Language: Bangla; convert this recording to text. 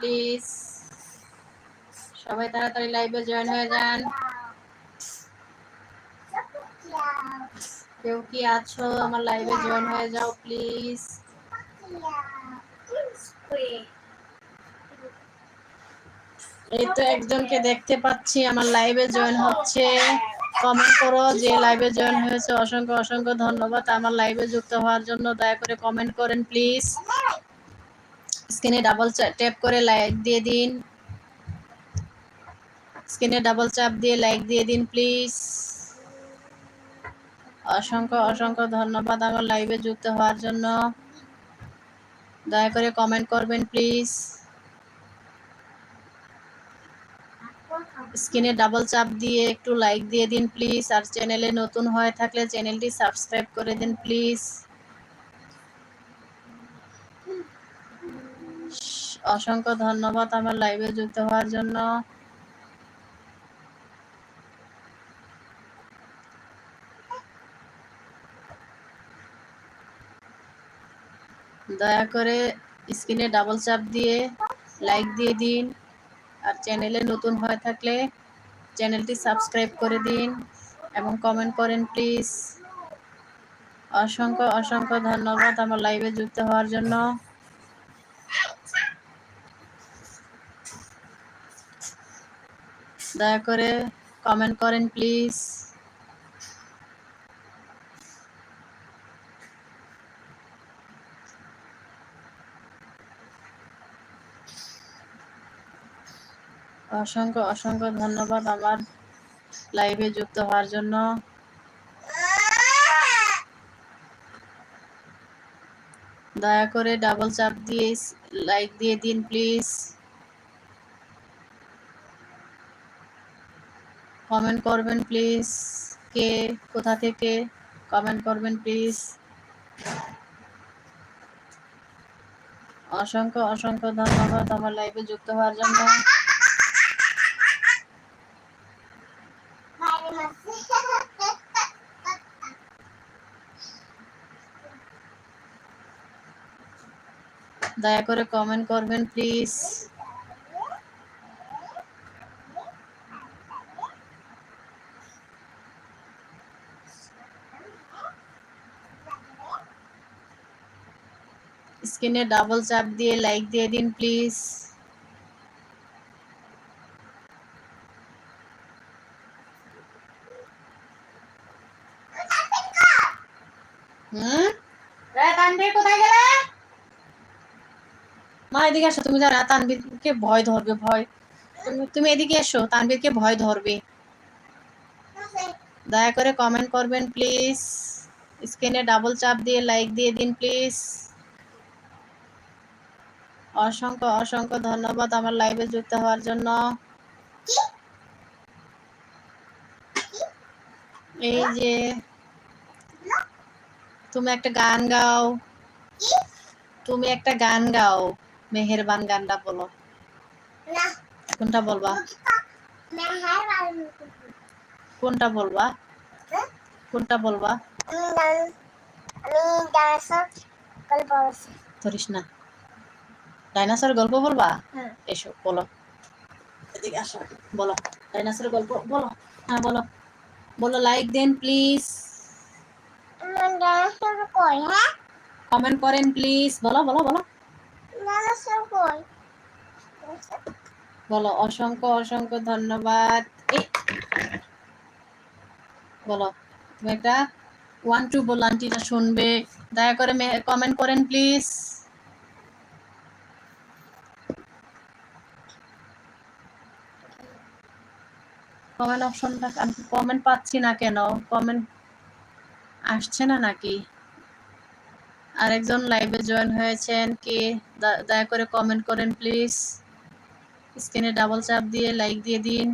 প্লিজ। সবাই তাড়াতাড়ি লাইভে জয়েন হয়ে যান। কেউ কি আছো? আমার লাইভে জয়েন হয়ে যাও প্লিজ এই তো একজনকে দেখতে পাচ্ছি, আমার লাইভে জয়েন হচ্ছে। কমেন্ট করো যে লাইভে জয়েন হয়েছে। অসংখ্য অসংখ্য ধন্যবাদ। আমার লাইভে যুক্ত হওয়ার জন্য দয়া করে কমেন্ট করেন প্লিজ স্ক্রিনে ডাবল ট্যাপ করে লাইক দিয়ে দিন। স্ক্রিনে ডাবল চাপ দিয়ে লাইক দিয়ে দিন প্লিজ অসংখ্য অসংখ্য ধন্যবাদ আমার লাইভে যুক্ত হওয়ার জন্য। দয়া করে কমেন্ট করবেন প্লিজ স্ক্রিনে ডাবল চাপ দিয়ে একটু লাইক দিয়ে দিন প্লিজ আর চ্যানেলে নতুন হয়ে থাকলে চ্যানেলটি সাবস্ক্রাইব করে দিন প্লিজ অসংখ্য ধন্যবাদ আমার লাইভে যুক্ত হওয়ার জন্য। দয়া করে স্ক্রিনে ডাবল চাপ দিয়ে লাইক দিয়ে দিন আর চ্যানেলে নতুন হয়ে থাকলে চ্যানেলটি সাবস্ক্রাইব করে দিন এবং কমেন্ট করেন প্লিজ অসংখ্য অসংখ্য ধন্যবাদ আমার লাইভে যুক্ত হওয়ার জন্য। দয়া করে কমেন্ট করেন প্লিজ অসংখ্য অসংখ্য ধন্যবাদ আমার লাইভে যুক্ত হওয়ার জন্য। দয়া করে ডাবল চাপ দিয়ে লাইক দিয়ে দিন প্লিজ কমেন্ট করবেন প্লিজ কে, কোথা থেকে কমেন্ট করবেন প্লিজ অসংখ্য অসংখ্য ধন্যবাদ আমার লাইভে যুক্ত হওয়ার জন্য। দয়া করে কমেন্ট করবেন প্লিজ স্ক্রিনে ডাবল চাপ দিয়ে লাইক দিয়ে দিন প্লিজ হুম? তানভীর কোথায় গেলে? মা এদিকে আসো তুমি যারা তানভীরকে ভয় ধরবে ভয়। তুমি তুমি এদিকে এসো তানভীরকে ভয় ধরবে। দয়া করে কমেন্ট করবেন প্লিজ স্ক্রিনে ডাবল চাপ দিয়ে লাইক দিয়ে দিন প্লিজ অসংখ্য অসংখ্য ধন্যবাদ আমার লাইভে যুক্ত হওয়ার জন্য। এই যে তুমি একটা গান গাও। তুমি একটা গান গাও। মেহেরবান গানটা বলো। কোনটা বলবা? কোনটা বলবা? কোনটা বলবা? ধরিস না। ডাইনোসর গল্প বলবা? এসো বলো। এদিকে আসো বলো। ডাইনোসর গল্প বলো। হ্যাঁ বলো। বলো লাইক দেন প্লিজ। কমেন্ট করেন প্লিজ। বলো বলো বলো। বলো অসংখ্য অসংখ্য ধন্যবাদ। বলো। তুমি একটা ওয়ান টু বলো আন্টিটা শুনবে। দয়া করে কমেন্ট করেন প্লিজ। কমেন্ট অপশনটা আমি কমেন্ট পাচ্ছি না কেন? কমেন্ট আসছে না নাকি? আরেকজন লাইভে জয়েন হয়েছেন কে? দয়া করে কমেন্ট করেন প্লিজ স্ক্রিনে ডাবল চাপ দিয়ে লাইক দিয়ে দিন।